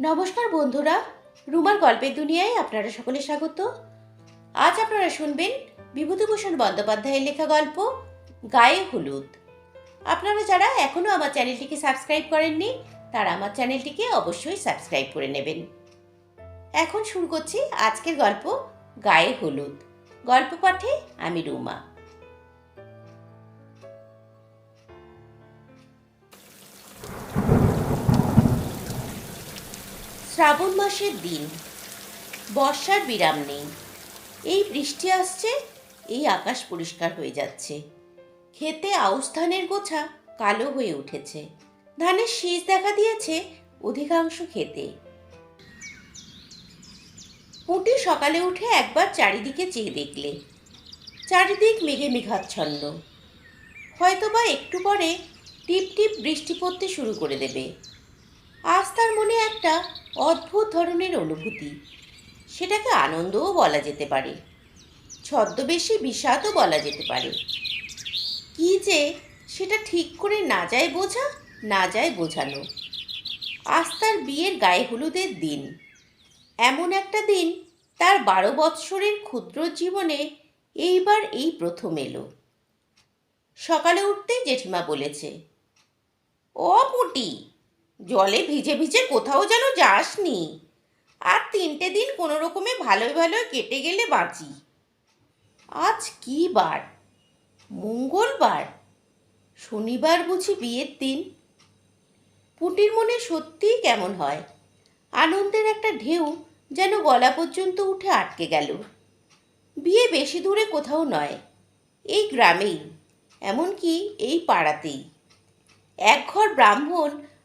নমস্কার বন্ধুরা, রুমার গল্পের দুনিয়ায় আপনারা সকলে স্বাগত। আজ আপনারা শুনবেন বিভূতিভূষণ বন্দ্যোপাধ্যায়ের লেখা গল্প, গায়ে হলুদ। আপনারা যারা এখনও আমার চ্যানেলটিকে সাবস্ক্রাইব করেননি, তারা আমার চ্যানেলটিকে অবশ্যই সাবস্ক্রাইব করে নেবেন। এখন শুরু করছি আজকের গল্প, গায়ে হলুদ। গল্প পাঠে আমি রুমা। শ্রাবণ মাসের দিন। বর্ষার বিরাম নেই। এই বৃষ্টি আসছে, এই আকাশ পরিষ্কার হয়ে যাচ্ছে। খেতে আউশ ধানের গোছা কালো হয়ে উঠেছে। ধানের শীষ দেখা দিয়েছে অধিকাংশ খেতে। পুঁটি সকালে উঠে একবার চারিদিকে চেয়ে দেখলে। চারিদিক মেঘে মেঘাচ্ছন্ন। হয়তোবা একটু পরে টিপ টিপ বৃষ্টি পড়তে শুরু করে দেবে। আজ তার মনে একটা অদ্ভুত ধরনের অনুভূতি। সেটাকে আনন্দও বলা যেতে পারে, ছদ্মবেশী বিষাদও বলা যেতে পারে। কি যে সেটা ঠিক করে না যায় বোঝা, না যায় বোঝানো। আজ তার বিয়ের গায়ে হলুদের দিন। এমন একটা দিন তার বারো বৎসরের ক্ষুদ্র জীবনে এইবার এই প্রথম এলো। সকালে উঠতেই জেঠিমা বলেছে, ও পুটি জলে ভিজে ভিজে কোথাও যেন যাসনি। আর তিনটে দিন কোনো রকমে ভালোই ভালো কেটে গেলে বাঁচি। আজ কি বার? মঙ্গলবার? শনিবার বুঝি বিয়ের দিন? পুটির মনে সত্যিই কেমন হয়? আনন্দের একটা ঢেউ যেন গলা পর্যন্ত উঠে আটকে গেল। বিয়ে বেশি দূরে কোথাও নয়, এই গ্রামেই, এমনকি এই পাড়াতেই। এক ঘর ব্রাহ্মণ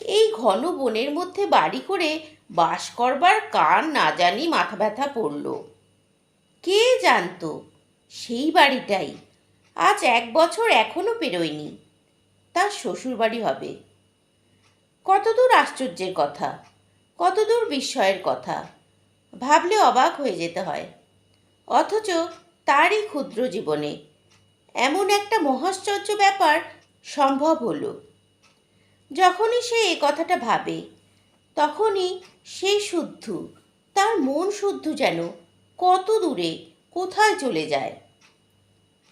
এই ঘন বনের মধ্যে বাড়ি করে বাস করবার কার না জানি মাথা ব্যথা পড়ল কে জানতো সেই বাড়িটাই? আজ এক বছর এখনও পেরোয়নি। তার শ্বশুর বাড়ি হবে। কতদূর আশ্চর্যের কথা, কতদূর বিস্ময়ের কথা, ভাবলে অবাক হয়ে যেতে হয়। অথচ তারই ক্ষুদ্র জীবনে এমন একটা মহাশ্চর্য ব্যাপার সম্ভব হলো। যখনই সে এ কথাটা ভাবে, তখনই সেই শুদ্ধ। তার মন শুদ্ধ যেন কত দূরে, কোথায় চলে যায়।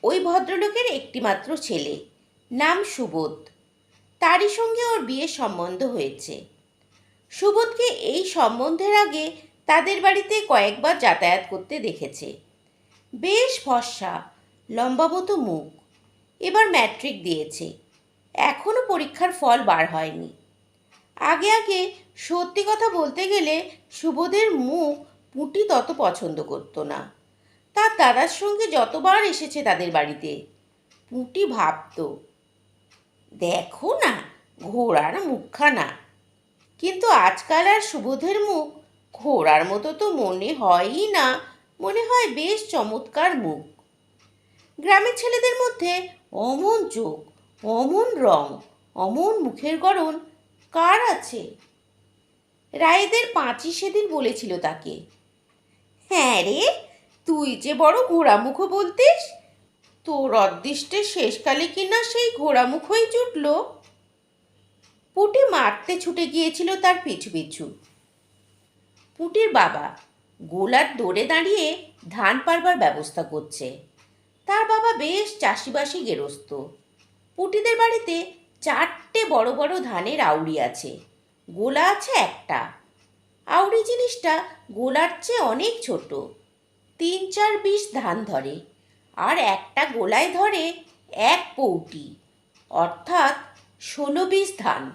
ওই ভদ্রলোকের একটিমাত্র ছেলে, নাম সুবোধ। তারই সঙ্গে ওর বিয়ের সম্বন্ধ হয়েছে। সুবোধকে এই সম্বন্ধের আগে তাদের বাড়িতে কয়েকবার যাতায়াত করতে দেখেছে। বেশ ফর্সা লম্বাবত মুখ, এবার ম্যাট্রিক দিয়েছে। এখনও পরীক্ষার ফল বার হয়নি। আগে আগে সত্যি কথা বলতে গেলে সুবোধের মুখ পুঁটি তত পছন্দ করতো না। তার দাদার সঙ্গে যতবার এসেছে তাদের বাড়িতে, পুঁটি ভাবতো, দেখো না, ঘোড়ার মুখখানা। কিন্তু আজকাল আর সুবোধের মুখ ঘোড়ার মতো তো মনে হয়ই না, মনে হয় বেশ চমৎকার মুখ। গ্রামের ছেলেদের মধ্যে অমন চোখ অমন রং, অমন মুখের গড়ন, কার আছে? রায়েদের পাঁচি সেদিন বলেছিল তাকে। হ্যাঁ রে, তুই যে বড় ঘোড়ামুখ বলতিস, তোর অদৃষ্টের শেষকালে কিনা সেই ঘোড়ামুখই জুটল। পুটি মারতে ছুটে গিয়েছিল তার পিছু পিছু। পুটির বাবা গোলার দৌড়ে দাঁড়িয়ে ধান পারবার ব্যবস্থা করছে। তার বাবা বেশ চাষিবাসি গেরস্ত। পুটিদের বাড়িতে চারটে বড় বড় ধানের আউড়ি আছে। গোলা আছে একটা। আউড়ি জিনিসটা গোলার চেয়ে অনেক ছোট। তিন চার বিশ ধান ধরে। আর একটা গোলায় ধরে এক পৌটি। অর্থাৎ ষোলো বিশ ধান।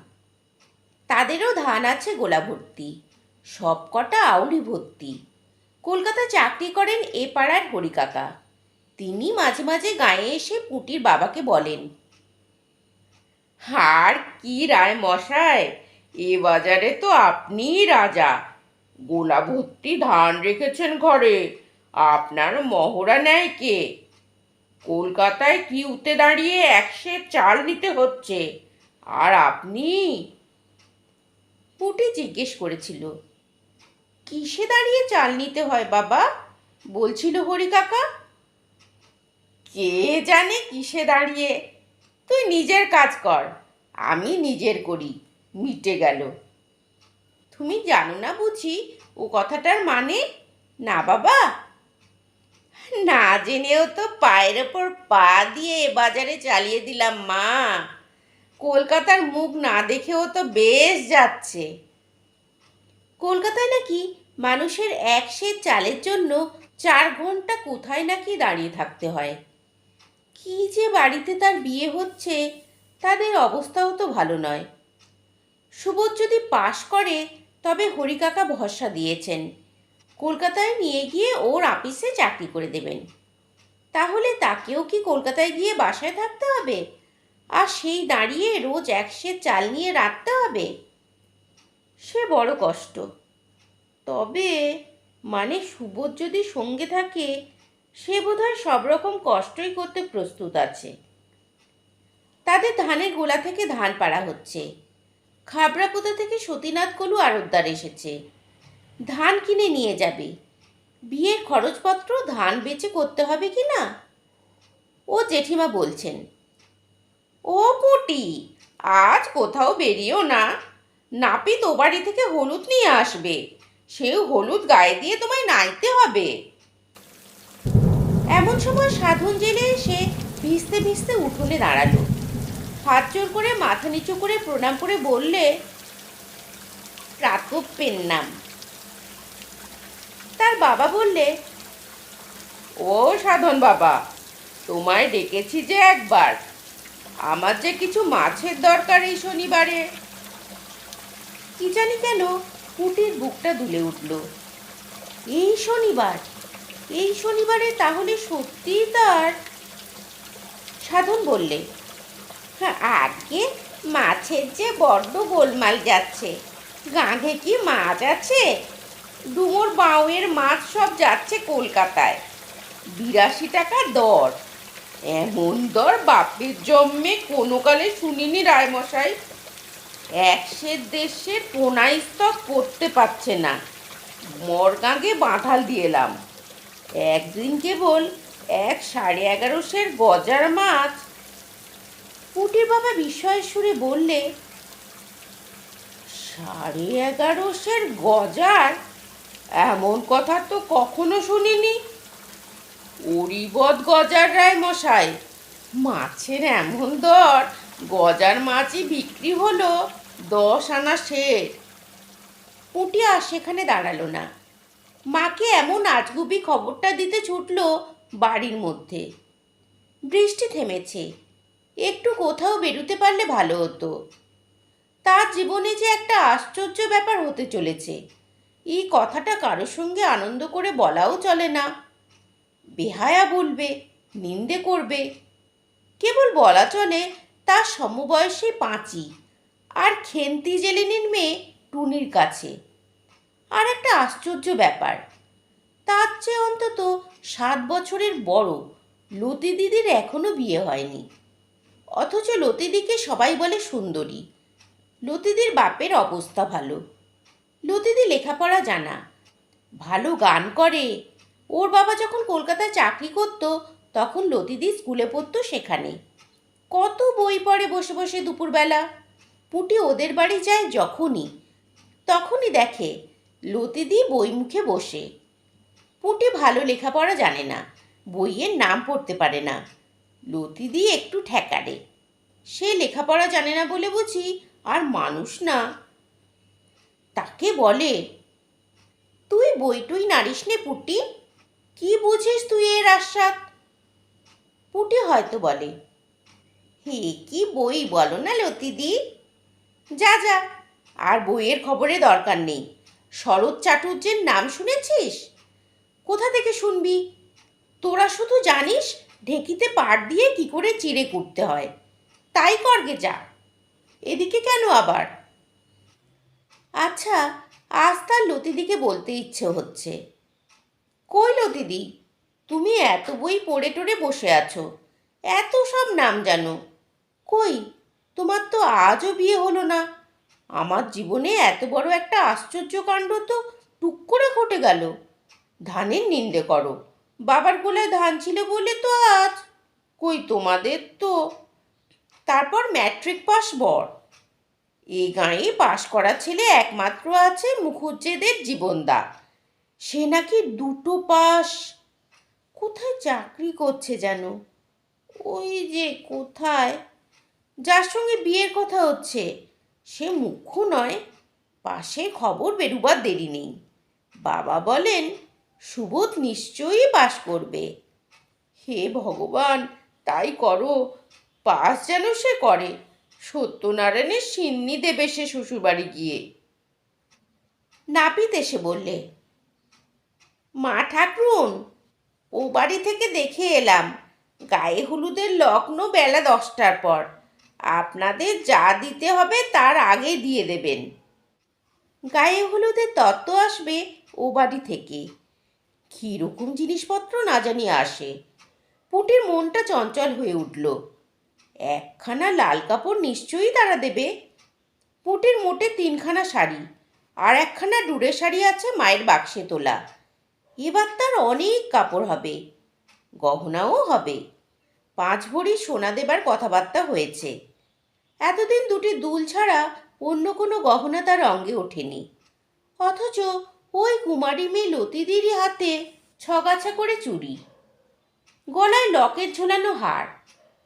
তাদেরও ধান আছে গোলা ভর্তি। সব কটা আউড়ি ভর্তি। কলকাতা চাকরি করেন এ পাড়ার হরিকাকা। তিনি মাঝে মাঝে গায়ে এসে পুটির বাবাকে বলেন হার কি রায় মশাই? এ বাজারে তো আপনিই রাজা। গোলা ভর্তি ধান রেখেছেন ঘরে। আপনার মহড়া নেয় কে? কলকাতায় কি উঠে দাঁড়িয়ে একশে চাল নিতে হচ্ছে। আর আপনি? পুটি জিজ্ঞেস করেছিল। কিসে দাঁড়িয়ে চাল নিতে হয় বাবা? বলছিল হরি কাকা কে জানে কিসে দাঁড়িয়ে? তুই নিজের কাজ কর। আমি নিজের করি। মিটে গেল। তুমি জানো না বুঝি, ও কথাটার মানে? না বাবা। না জেনেও তো পায়ের ওপর পা দিয়ে বাজারে চালিয়ে দিলাম মা। কলকাতার মুখ না দেখেও তো বেশ যাচ্ছে। কলকাতায় নাকি মানুষের এক সে চালের জন্য চার ঘণ্টা কোথায় নাকি দাঁড়িয়ে থাকতে হয়? কি যে বাড়িতে তার বিয়ে হচ্ছে, তাদের অবস্থাও তো ভালো নয়। সুবোধ যদি পাশ করে, তবে হরিকাকা ভরসা দিয়েছেন। কলকাতায় নিয়ে গিয়ে ওর আপিসে চাকরি করে দেবেন। তাহলে তাকেও কি কলকাতায় গিয়ে বাসায় থাকতে হবে? আর সেই দাঁড়িয়ে রোজ একশে চাল নিয়ে রাখতে হবে? সে বড় কষ্ট। তবে মানে সুবোধ যদি সঙ্গে থাকে সে বোধহয় সব রকম কষ্টই করতে প্রস্তুত আছে। তাদের ধানের গোলা থেকে ধান পাড়া হচ্ছে। খাবড়াপোতা থেকে সতীনাথ কলু আড়তদার এসেছে। ধান কিনে নিয়ে যাবে। বিয়ের খরচপত্র ধান বেচে করতে হবে কি না? ও জেঠিমা বলছেন, ও পুটি আজ কোথাও বেরিয়েও না। নাপিত ও বাড়ি থেকে হলুদ নিয়ে আসবে। সেও হলুদ গায়ে দিয়ে তোমায় নাইতে হবে। এমন সময় সাধন জেলে এসে ভিজতে ভিজতে উঠোনে দাঁড়াল। হাত জোর করে, মাথা নিচু করে প্রণাম করে বললে প্রাতপ্যের নাম। তার বাবা বললে, ও সাধন বাবা, তোমায় ডেকেছি যে একবার। আমার যে কিছু মাছের দরকার এই শনিবারে। কি জানি কেন পুটির বুকটা দুলে উঠল। এই শনিবার এই শনিবারে তাহলে সত্যিই তার সাধন বললে। হ্যাঁ আজকে মাছের যে বড্ড গোলমাল যাচ্ছে। গাঁধে কি মাছ আছে? ডুমোর বাউয়ের মাছ সব যাচ্ছে কলকাতায়। বিরাশি টাকা দর। এমন দর বাপের জন্মে কোনো কালে শুনিনি রায়মশাই। একশের দেশে পোনাই স্তক করতে পারছে না। মরগাঁকে বাঁধাল দিয়েলাম একদিন কেবল এক সাড়ে এগারোশের গজার মাছ। পুটির বাবা বিস্ময়ের সুরে বললে, সাড়ে এগারোশের গজার? এমন কথা তো কখনো শুনিনি। অরিবদ গজার রায় মশাই, মাছের এমন দর, গজার মাছই বিক্রি হলো দশ আনা শের পুটি আর সেখানে দাঁড়াল না। মাকে এমন আজগুবি খবরটা দিতে ছুটল বাড়ির মধ্যে। বৃষ্টি থেমেছে। একটু কোথাও বেরোতে পারলে ভালো হতো। তার জীবনে যে একটা আশ্চর্য ব্যাপার হতে চলেছে। এই কথাটা কারোর সঙ্গে আনন্দ করে বলাও চলে না। বেহায়া বলবে, নিন্দে করবে। কেবল বলা চলে, তার সমবয়সী পাঁচি আর খেন্তি জেলেনির মেয়ে টুনির কাছে। আর একটা আশ্চর্য ব্যাপার। তার চেয়ে অন্তত সাত বছরের বড় লতি দিদির এখনও বিয়ে হয়নি। অথচ লতিদিকে সবাই বলে সুন্দরী। লতিদির বাপের অবস্থা ভালো। লতিদি লেখাপড়া জানা। ভালো গান করে। ওর বাবা যখন কলকাতায় চাকরি করত, তখন লতিদি স্কুলে পড়তো সেখানে। কত বই পড়ে বসে বসে দুপুরবেলা। পুটি ওদের বাড়ি যায় যখনই। তখনই দেখে লতিদি বই মুখে বসে। পুটি ভালো লেখাপড়া জানে না, বইয়ের নাম পড়তে পারে না। লতিদি একটু ঠেকারে সে লেখাপড়া জানে না বলে বুঝি, আর মানুষ না। তাকে বলে, তুই বইটুই নারিস নে পুটি, কি বুঝিস তুই এর আশ্বাদ পুটি হয়তো বলে, হে কি বই বলো না লতিদি যা যা, আর বইয়ের খবরে দরকার নেই। শরৎ চাটুর্যের নাম শুনেছিস? কোথা থেকে শুনবি? তোরা শুধু জানিস ঢেকিতে পাট দিয়ে কি করে চিড়ে কুটতে হয়। তাই করগে যা। এদিকে কেন আবার? আচ্ছা আজ তার লতিদিকে বলতে ইচ্ছে হচ্ছে। কই লতিদি? তুমি এত বই পড়ে টড়ে বসে আছো। এত সব নাম জানো। কই? তোমার তো আজও বিয়ে হলো না। আমার জীবনে এত বড় একটা আশ্চর্য কাণ্ড তো টুক করে ঘটে গেল। ধানের নিন্দে করো। বাবার গোলায় ধান ছিল বলে তো আজ। কই তোমাদের তো? তারপর ম্যাট্রিক পাস বর। এ গাঁয়ে পাশ করা ছেলে একমাত্র আছে মুখুজ্জেদের জীবনদা। সে নাকি দুটো পাস। কোথায় চাকরি করছে যেন? ওই যে কোথায়? যার সঙ্গে বিয়ের কথা হচ্ছে। সে মুখ্য নয়, পাশে খবর বেরুবার দেরি নেই। বাবা বলেন, সুবোধ নিশ্চয়ই পাশ করবে। হে ভগবান, তাই করো পাস যেন সে করে। সত্যনারায়ণের সিন্নি দেবে সে শ্বশুরবাড়ি গিয়ে। নাপিত এসে বললে, মা ঠাকরুন, ও বাড়ি থেকে দেখে এলাম। গায়ে হলুদের লগ্ন বেলা দশটার পর। আপনাদের যা দিতে হবে তার আগে দিয়ে দেবেন। গায়ে হলুদের তত্ত্ব আসবে ও বাড়ি থেকে। কীরকম জিনিসপত্র না জানি আসে। পুটির মনটা চঞ্চল হয়ে উঠল। একখানা লাল কাপড় নিশ্চয়ই তারা দেবে। পুটির মোটে তিনখানা শাড়ি আর একখানা ডুরে শাড়ি আছে মায়ের বাক্সে তোলা। এবার তার অনেক কাপড় হবে, গহনাও হবে। পাঁচ ভরি সোনা দেবার কথাবার্তা হয়েছে। এতদিন দুটি দুল ছাড়া অন্য কোনো গহনা তার অঙ্গে ওঠেনি। অথচ ওই কুমারী মেয়ে লতিদিরই হাতে ছগাছা করে চুড়ি গলায় লকের ঝোলানো হার,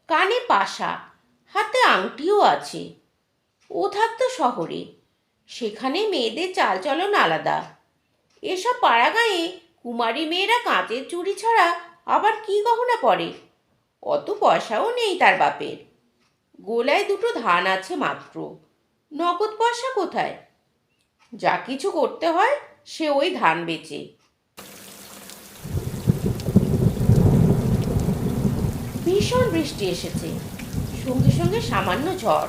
কানে পাশা, হাতে আংটিও আছে। ও থাকতো শহরে, সেখানে মেয়েদের চালচলন আলাদা। এসব পাড়াগাঁয়ে কুমারী মেয়েরা কাঁচের চুড়ি ছাড়া আবার কি গহনা পরে? অত পয়সাও নেই তার বাপের। গোলায় দুটো ধান আছে মাত্র। নগদ পয়সা কোথায়? যা কিছু করতে হয়, সে ওই ধান বেচে। ভীষণ বৃষ্টি এসেছে। সঙ্গে সঙ্গে সামান্য ঝড়।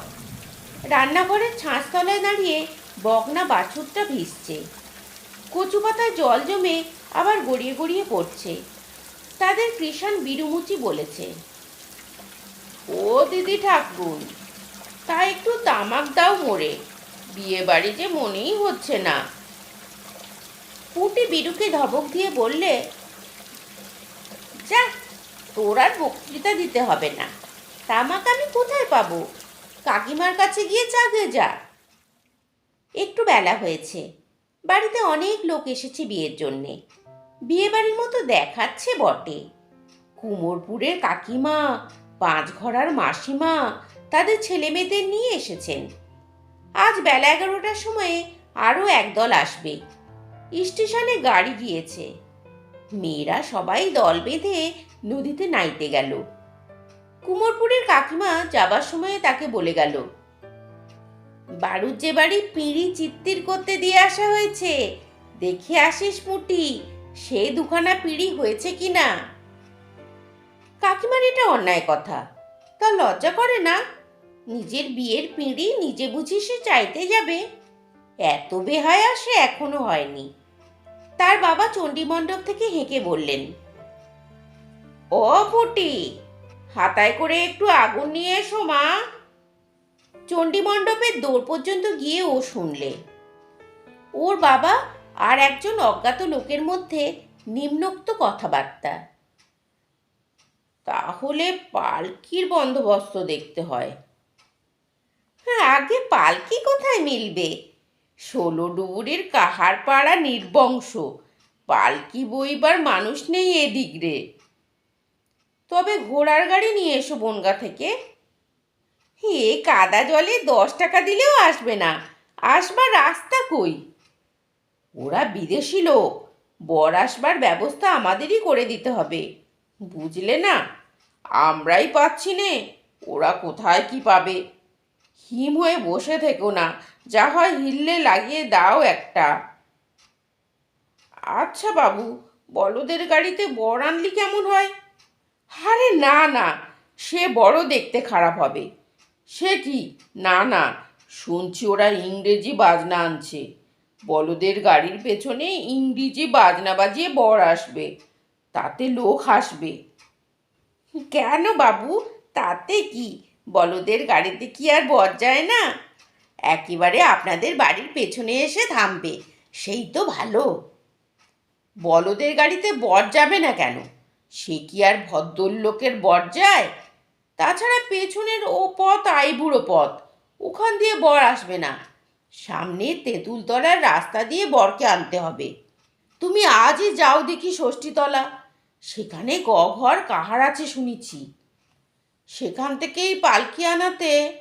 রান্নাঘরের ছাঁচতলায় দাঁড়িয়ে বগনা বাছুরটা ভিজছে। কচু পাতায় জল জমে আবার গড়িয়ে গড়িয়ে পড়ছে। তাদের কৃষাণ বিরুমুচি বলেছে। ও দিদি ঠাকুর, তা একটু তামাক দাও মোড়ে বিয়ে বাড়ি যে মনেই হচ্ছে না। পুটি বিরুকে ধবক দিয়ে বললে, যা, তোর আর বক্তৃতা দিতে হবে না। তামাক আমি কোথায় পাবো? কাকিমার কাছে গিয়ে চাগে যা। একটু বেলা হয়েছে। বাড়িতে অনেক লোক এসেছে বিয়ের জন্যে। বিয়ে বাড়ির মতো দেখাচ্ছে বটে। কুমোরপুরের কাকিমা, পাঁচঘরার মাসিমা, তাদের ছেলে মেয়েদের নিয়ে এসেছেন। আজ বেলা এগারোটার সময়ে আরও একদল আসবে। স্টেশনে গাড়ি গিয়েছে। মেয়েরা সবাই দল বেঁধে নদীতে নাইতে গেল। কুমোরপুরের কাকিমা যাবার সময়ে তাকে বলে গেল বাড়ুর যে বাড়ি পিঁড়ি চিত্তির করতে দিয়ে আসা হয়েছে। দেখে আসিস মুটি। সে দুখানা পিঁড়ি হয়েছে কি না? কাকিমার এটা অন্যায় কথা। তা লজ্জা করে না? নিজের বিয়ের পিঁড়ি নিজে বুঝি সে চাইতে যাবে। এত বেহায়া সে এখনও হয়নি। তার বাবা চণ্ডীমণ্ডপ থেকে হেঁকে বললেন, ও ফুটি হাতায় করে একটু আগুন নিয়ে এসো মা। চণ্ডীমণ্ডপের দৌড় পর্যন্ত গিয়ে ও শুনলে। ওর বাবা আর একজন অজ্ঞাত লোকের মধ্যে নিম্নোক্ত কথাবার্তা। তাহলে পালকির বন্দোবস্ত দেখতে হয়। হ্যাঁ আগে পালকি কোথায় মিলবে? ষোলো ডুবুরের কাহার পাড়া নির্বংশ। পালকি বইবার মানুষ নেই এদিক রে। তবে ঘোড়ার গাড়ি নিয়ে এসো বনগা থেকে। হে কাদা জলে দশ টাকা দিলেও আসবে না। আসবার রাস্তা কই? ওরা বিদেশি লোক। বর আসবার ব্যবস্থা আমাদেরই করে দিতে হবে। বুঝলে না? আমরাই পাচ্ছি নে। ওরা কোথায় কি পাবে? হিম হয়ে বসে থেকো না। যা হয় হিললে লাগিয়ে দাও একটা। আচ্ছা বাবু, বলদের গাড়িতে বর আনলি কেমন হয়? আরে না না। সে বড় দেখতে খারাপ হবে। সে কি? না না। শুনছি ওরা ইংরেজি বাজনা আনছে। বলদের গাড়ির পেছনে ইংরেজি বাজনা বাজিয়ে বর আসবে, তাতে লোক হাসবে। কেন বাবু? তাতে কি? বলদের গাড়িতে কি আর বর যায় না? একেবারে আপনাদের বাড়ির পেছনে এসে থামবে, সেই তো ভালো। বলদের গাড়িতে বর যাবে না কেন? সে কি আর ভদ্রলোকের বর যায়? তাছাড়া পেছনের ও পথ আইবুড়ো পথ, ওখান দিয়ে বর আসবে না। সামনে তেঁতুলতলার রাস্তা দিয়ে বরকে আনতে হবে। তুমি আজই যাও দেখি ষষ্ঠীতলা। সেখানে গঘর কাহার আছে শুনেছি। সেখান থেকেই পালকি আনাতে।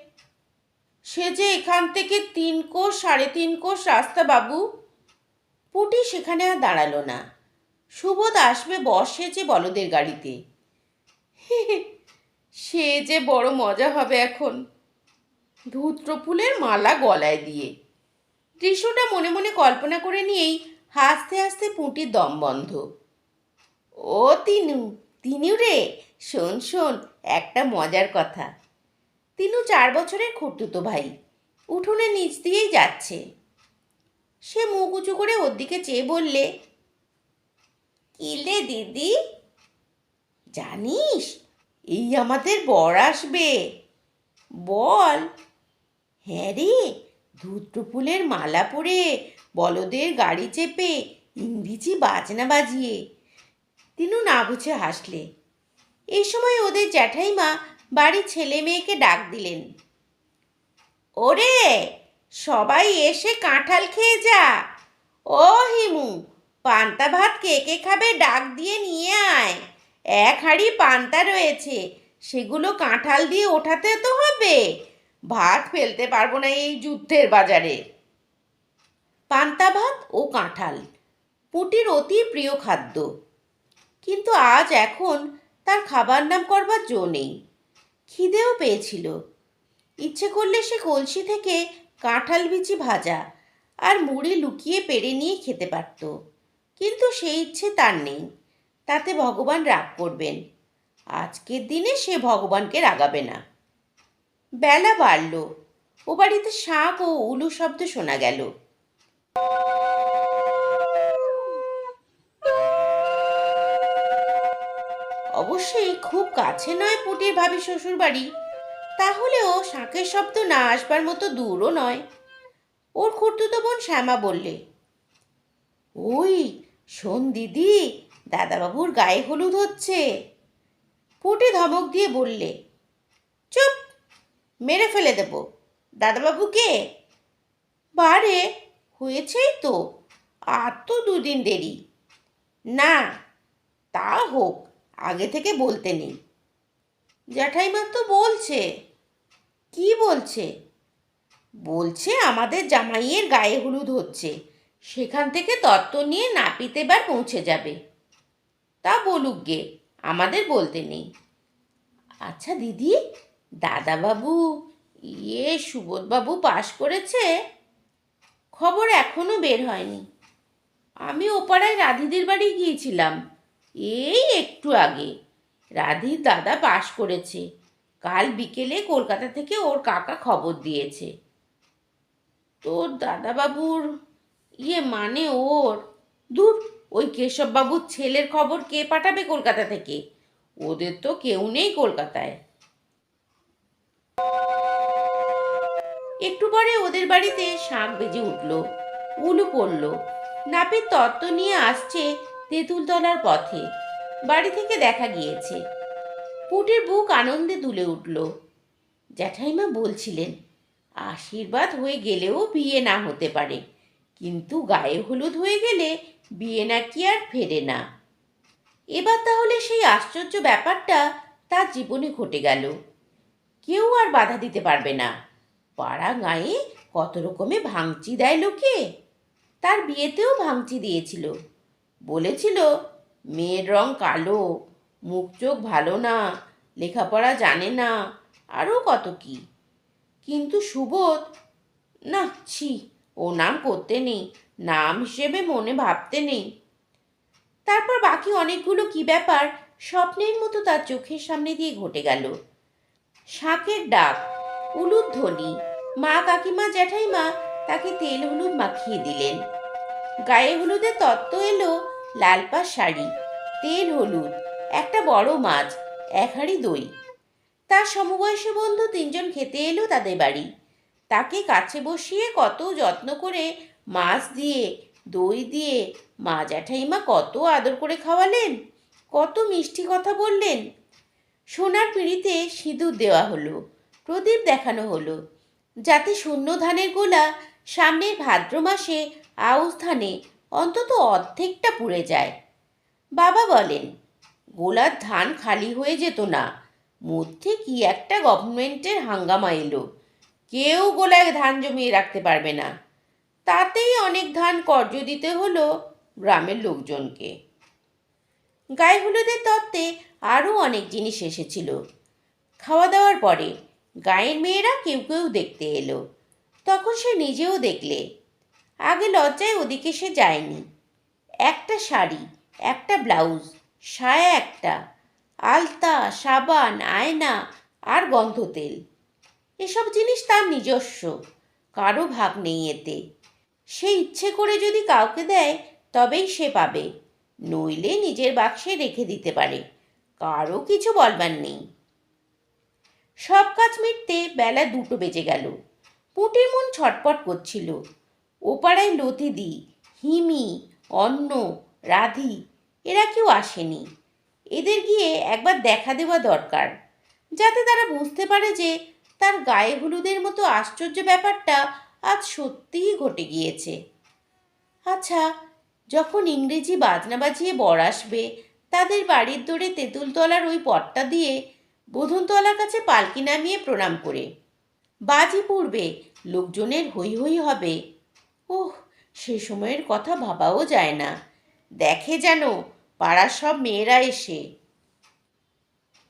সে যে এখান থেকে তিন কোষ সাড়ে তিন কোষ রাস্তা বাবু। পুটি সেখানে আর দাঁড়াল না। সুবোধ আসবে বসে যে বলদের গাড়িতে। সে যে বড় মজা হবে এখন। ধূত্রফুলের মালা গলায় দিয়ে। দৃশ্যটা মনে মনে কল্পনা করে নিয়েই হাসতে হাসতে পুঁটির দম বন্ধ। ও তিনু তিনু রে, শোন শোন, একটা মজার কথা। তিনু চার বছরের খুঁড়তুতো ভাই, উঠোনে নিচ দিয়েই যাচ্ছে। সে মুখ উঁচু করে ওর দিকে চেয়ে বললে কিলে দিদি? জানিস, এই আমাদের বর আসবে। বল হ্যাঁ রে ধূত্র ফুলের মালা পরে বলদের গাড়ি চেপে ইংরেজি বাজনা বাজিয়ে। তিনু না বুঝে হাসলে। এই সময় ওদের জ্যাঠাইমা বাড়ির ছেলে মেয়েকে ডাক দিলেন। ওরে, সবাই এসে কাঁঠাল খেয়ে যা। ও হিমু, পান্তা ভাত কে কে খাবে ডাক দিয়ে নিয়ে আয়। এক হাঁড়ি পান্তা রয়েছে, সেগুলো কাঁঠাল দিয়ে ওঠাতে তো হবে। ভাত ফেলতে পারব না এই যুদ্ধের বাজারে। পান্তা ভাত ও কাঁঠাল, পুটির অতি প্রিয় খাদ্য। কিন্তু আজ এখন তার খাবার নাম করবার জো নেই। খিদেও পেয়েছিল। ইচ্ছে করলে সে কলসি থেকে কাঁঠাল বিচি ভাজা আর মুড়ি লুকিয়ে পেরে নিয়ে খেতে পারত। কিন্তু সেই ইচ্ছে তার নেই। তাতে ভগবান রাগ করবেন। আজকের দিনে সে ভগবানকে রাগাবে না। বেলা বাড়ল। ও বাড়িতে শাঁখ ও উলু শব্দ শোনা গেল। অবশ্যই খুব কাছে নয় পুটির ভাবি শ্বশুর বাড়ি। তাহলেও শাঁখের শব্দ না আসবার মতো দূরও নয়। ওর খুঁড়তুতো বোন শ্যামা বললে, ওই, শোন দিদি, দাদাবাবুর গায়ে হলুদ হচ্ছে। পুটি ধমক দিয়ে বললে মেরে ফেলে দেব। দাদাবাবুকে বারে, হয়েছেই তো। আর তো দুদিন দেরি। না, তা হোক, আগে থেকে বলতে নেই। জ্যাঠাইমা তো বলছে। কি বলছে? বলছে আমাদের জামাইয়ের গায়ে হলুদ হচ্ছে। সেখান থেকে তত্ত্ব নিয়ে নাপিত এবার পৌঁছে যাবে। তা বলুক গে, আমাদের বলতে নেই। আচ্ছা দিদি দাদাবাবু ইয়ে সুবোধবাবু পাশ করেছে? খবর এখনও বের হয়নি। আমি ওপাড়ায় রাধিদের বাড়ি গিয়েছিলাম, এই একটু আগে। রাধির দাদা পাশ করেছে। কাল বিকেলে কলকাতা থেকে ওর কাকা খবর দিয়েছে। তোর দাদাবাবুর ইয়ে মানে ওর? দূর ওই কেশববাবুর ছেলের খবর কে পাঠাবে কলকাতা থেকে? ওদের তো কেউ নেই কলকাতায়। একটু পরে ওদের বাড়িতে শাঁখ বেজে উঠল। উলু পড়ল। নাপিত তত্ত্ব নিয়ে আসছে তেঁতুলতলার পথে। বাড়ি থেকে দেখা গিয়েছে। পুটির বুক আনন্দে দুলে উঠল। জ্যাঠাইমা বলছিলেন, আশীর্বাদ হয়ে গেলেও বিয়ে না হতে পারে। কিন্তু গায়ে হলুদ হয়ে গেলে বিয়ে নাকি আর ফেরে না। এবার তাহলে সেই আশ্চর্য ব্যাপারটা তার জীবনে ঘটে গেল। কেউ আর বাধা দিতে পারবে না। পাড়া গায়ে কত রকমে ভাঙচি দেয় লোকে। তার বিয়েতেও ভাঙচি দিয়েছিল। বলেছিল, মেয়ের রং কালো, মুখ চোখ ভালো না, লেখাপড়া জানে না আরও কত কি? কিন্তু সুবোধ, না, ছি, ও নাম করতে নেই, নাম হিসেবে মনে ভাবতে নেই। তারপর বাকি অনেকগুলো কি ব্যাপার স্বপ্নের মতো তার চোখের সামনে দিয়ে ঘটে গেল। শাঁখের ডাক, উলুধ্বনি মা কাকিমা জ্যাঠাইমা তাকে তেল হলুদ মাখিয়ে দিলেন। গায়ে হলুদের তত্ত্ব এলো লাল পাড় শাড়ি, তেল হলুদ, একটা বড় মাছ, এক হাঁড়ি দই। তার সমবয়সী বন্ধু তিনজন খেতে এলো তাদের বাড়ি। তাকে কাছে বসিয়ে কত যত্ন করে মাছ দিয়ে, দই দিয়ে মা জ্যাঠাইমা কত আদর করে খাওয়ালেন, কত মিষ্টি কথা বললেন। সোনার পিঁড়িতে সিঁদুর দেওয়া হলো, প্রদীপ দেখানো হলো যাতে শূন্য ধানের গোলা সামনের ভাদ্র মাসে আউশ ধানে অন্তত অর্ধেকটা পুড়ে যায়। বাবা বলেন, গোলার ধান খালি হয়ে যেত না। মধ্যে কি একটা গভর্নমেন্টের হাঙ্গামা এলো। কেউ গোলায় ধান জমিয়ে রাখতে পারবে না। তাতেই অনেক ধান কর্য দিতে হলো গ্রামের লোকজনকে। গায়ে হলুদের তত্ত্বে আরও অনেক জিনিস এসেছিল। খাওয়া দাওয়ার পরে গায়ের মেয়েরা কেউ কেউ দেখতে এলো। তখন সে নিজেও দেখলে। আগে লজ্জায় ওদিকে সে যায়নি। একটা শাড়ি, একটা ব্লাউজ, সায়া একটা, আলতা, সাবান, আয়না আর গন্ধ তেল এসব জিনিস তার নিজস্ব, কারও ভাগ নেই এতে। সে ইচ্ছে করে যদি কাউকে দেয়, তবেই সে পাবে। নইলে নিজের বাক্সে রেখে দিতে পারে। কারও কিছু বলবার নেই। সব কাজ মিটতে বেলা দুটো বেজে গেল। পুটির মন ছটপট করছিল। ওপাড়ায় লতিদি, হিমি, অন্ন, রাধি, এরা কেউ আসেনি। এদের গিয়ে একবার দেখা দেওয়া দরকার। যাতে তারা বুঝতে পারে যে তার গায়ে হলুদের মতো আশ্চর্য ব্যাপারটা আজ সত্যিই ঘটে গিয়েছে। আচ্ছা যখন ইংরেজি বাজনা বাজিয়ে বর আসবে, তাদের বাড়ির দৌড়ে তেঁতুলতলার ওই পটটা দিয়ে বোধনতলার কাছে পালকি নামিয়ে প্রণাম করে। বাজি পূর্বে লোকজনের হই হই হবে। ওহ, সে সময়ের কথা ভাবাও যায় না। দেখে যেন পাড়ার সব মেয়েরা এসে।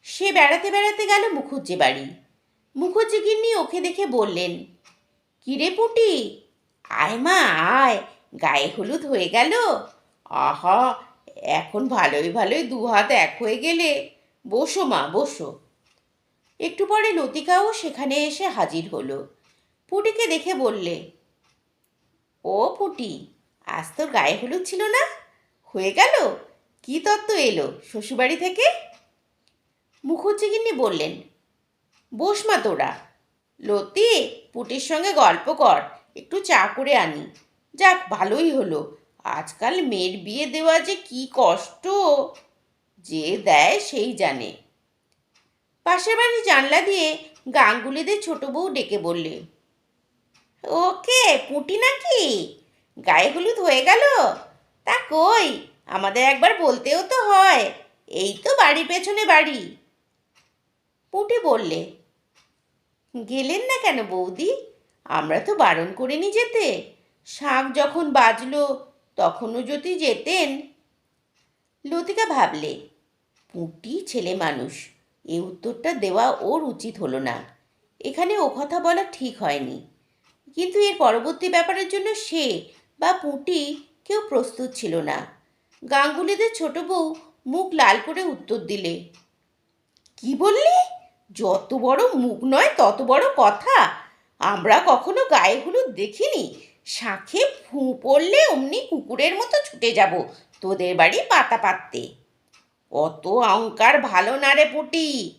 সে বেড়াতে বেড়াতে গেল মুখুজ্জে বাড়ি। মুখুজ্জি গিন্নি ওকে দেখে বললেন কিরে পুটি? আয় মা, আয়। গায়ে হলুদ হয়ে গেল? আহা, এখন ভালোই ভালোই দু হাত এক হয়ে গেলে। বসো মা, বসো। একটু পরে লতিকাও সেখানে এসে হাজির হলো। পুটিকে দেখে বললে, ও পুটি, আজ তোর গায়ে হলুদ ছিল না? হয়ে গেল? কি তত্ত্ব এলো শ্বশুরবাড়ি থেকে? মুখুজ্জি গিন্নি বললেন, বস মা তোরা, লতি, পুটির সঙ্গে গল্প কর, একটু চা করে আনি। যাক, ভালোই হলো। আজকাল মেয়ের বিয়ে দেওয়া যে কি কষ্ট! যে দেয় সেই জানে। পাশের বাড়ির জানলা দিয়ে গাঙ্গুলিদের ছোট বউ ডেকে বললে, ওকে, পুটি নাকি? গায়ে হলুদ হয়ে গেল? তা কই, আমাদের একবার বলতেও তো হয়, এই তো বাড়ির পেছনে বাড়ি। পুটি বললে, গেলেন না কেন বৌদি? আমরা তো বারণ করিনি যেতে। শাঁখ যখন বাজলো, তখনও যদি যেতেন। লতিকা ভাবলে, পুঁটি ছেলে মানুষ এই উত্তরটা দেওয়া ওর উচিত হলো না। এখানে ও কথা বলা ঠিক হয়নি। কিন্তু এর পরবর্তী ব্যাপারের জন্য সে বা পুঁটি কেউ প্রস্তুত ছিল না। গাঙ্গুলিদের ছোট বউ মুখ লাল করে উত্তর দিলে, কি বললি? যত বড় মুখ নয়, তত বড় কথা। আমরা কখনো গায়ে হলুদ দেখিনি। শাঁখে ফু পড়লে অমনি কুকুরের মতো ছুটে যাব তোদের বাড়ি পাতা পাততে। অত অহংকার ভালো না রে পুটি।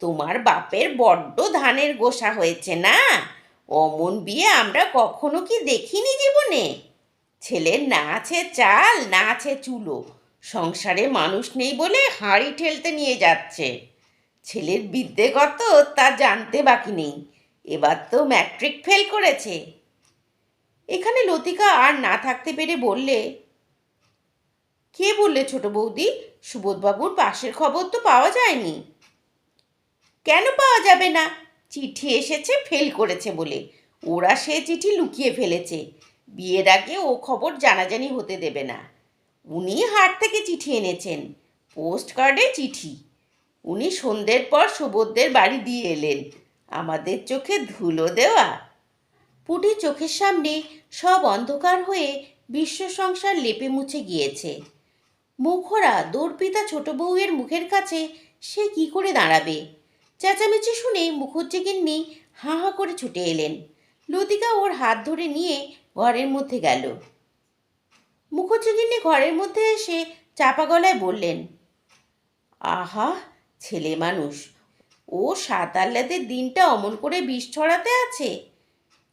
তোমার বাপের বড্ড ধানের গোসা হয়েছে না? অমন বিয়ে আমরা কখনো কি দেখিনি জীবনে? ছেলের না আছে চাল না আছে চুলো। সংসারে মানুষ নেই বলে হাঁড়ি ঠেলতে নিয়ে যাচ্ছে। ছেলের বিদ্যে কত তা জানতে বাকি নেই। এবার তো ম্যাট্রিক ফেল করেছে। এখানে লতিকা আর না থাকতে পেরে বললে, কে বললে ছোট বৌদি? সুবোধবাবুর পাশের খবর তো পাওয়া যায়নি। কেন পাওয়া যাবে না? চিঠি এসেছে, ফেল করেছে বলে। ওরা সে চিঠি লুকিয়ে ফেলেছে। বিয়ের আগে ও খবর জানাজানি হতে দেবে না। উনি হাট থেকে চিঠি এনেছেন, পোস্ট কার্ডে চিঠি। উনি সন্ধ্যের পর সুবোধদের বাড়ি দিয়ে এলেন। আমাদের চোখে ধুলো দেওয়া। পুটি চোখের সামনে সব অন্ধকার হয়ে বিশ্ব সংসার লেপে মুছে গিয়েছে। মুখরা দর্পিতা ছোট বউয়ের মুখের কাছে সে কি করে দাঁড়াবে? চেঁচামেচি শুনে মুখুজ্জি গিন্নি হাঁ হাঁ করে ছুটে এলেন। লতিকা ওর হাত ধরে নিয়ে ঘরের মধ্যে গেল। মুখোজ্জগিন্নি ঘরের মধ্যে এসে চাপা গলায় বললেন, আহা, ছেলে মানুষ, ও সাত দিনটা অমন করে বিষ ছড়াতে আছে?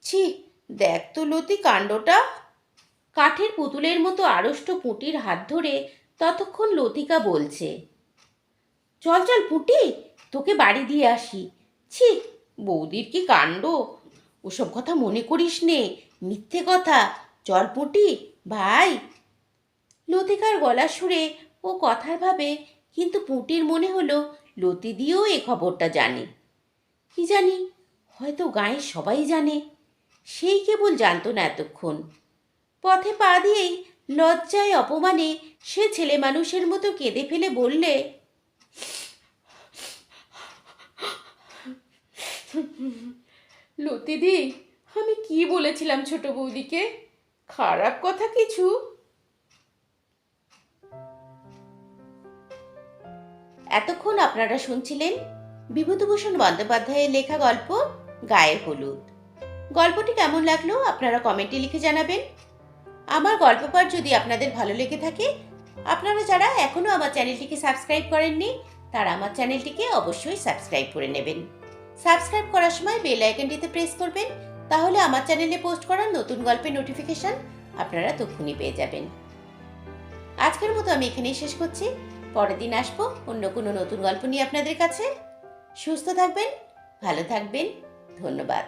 ছি, দেখ তো লতি কাণ্ডটা। কাঠের পুতুলের মতো আড়ষ্ট পুঁটির হাত ধরে ততক্ষণ লতিকা বলছে, চল চল পুঁটি, তোকে বাড়ি দিয়ে আসি। ছি, বৌদির কি কাণ্ড? ওসব কথা মনে করিস নে, মিথ্যে কথা। চল পুঁটি, ভাই। লতিকার গলা সুরে ও কথার ভাবে কিন্তু পুঁটির মনে হলো লতি দিয়েও এ খবরটা জানে। কি জানি, হয়তো গাঁয়ের সবাই জানে। সেই কেবল জানতো না এতক্ষণ। পথে পা দিয়েই লজ্জায় অপমানে সে ছেলে মানুষের মতো কেঁদে ফেলে বললে লতিদি আমি কি বলেছিলাম ছোট বৌদিকে? খারাপ কথা কিছু? এতক্ষণ আপনারা শুনছিলেন বিভূতিভূষণ বন্দ্যোপাধ্যায়ের লেখা গল্প গায়ে হলুদ। গল্পটি কেমন লাগল আপনারা কমেন্টে লিখে জানাবেন। আমার গল্প পাঠ যদি আপনাদের ভালো লেগে থাকে, আপনারা যারা এখনও আমার চ্যানেলটিকে সাবস্ক্রাইব করেননি, তারা আমার চ্যানেলটিকে অবশ্যই সাবস্ক্রাইব করে নেবেন। সাবস্ক্রাইব করার সময় বেল আইকনটিতে প্রেস করবেন, তাহলে আমার চ্যানেলে পোস্ট করার নতুন গল্পের নোটিফিকেশন আপনারা তক্ষুনি পেয়ে যাবেন। আজকের মতো আমি এখানেই শেষ করছি। পরের দিন আসব অন্য কোনো নতুন গল্প নিয়ে আপনাদের কাছে। সুস্থ থাকবেন, ভালো থাকবেন, ধন্যবাদ।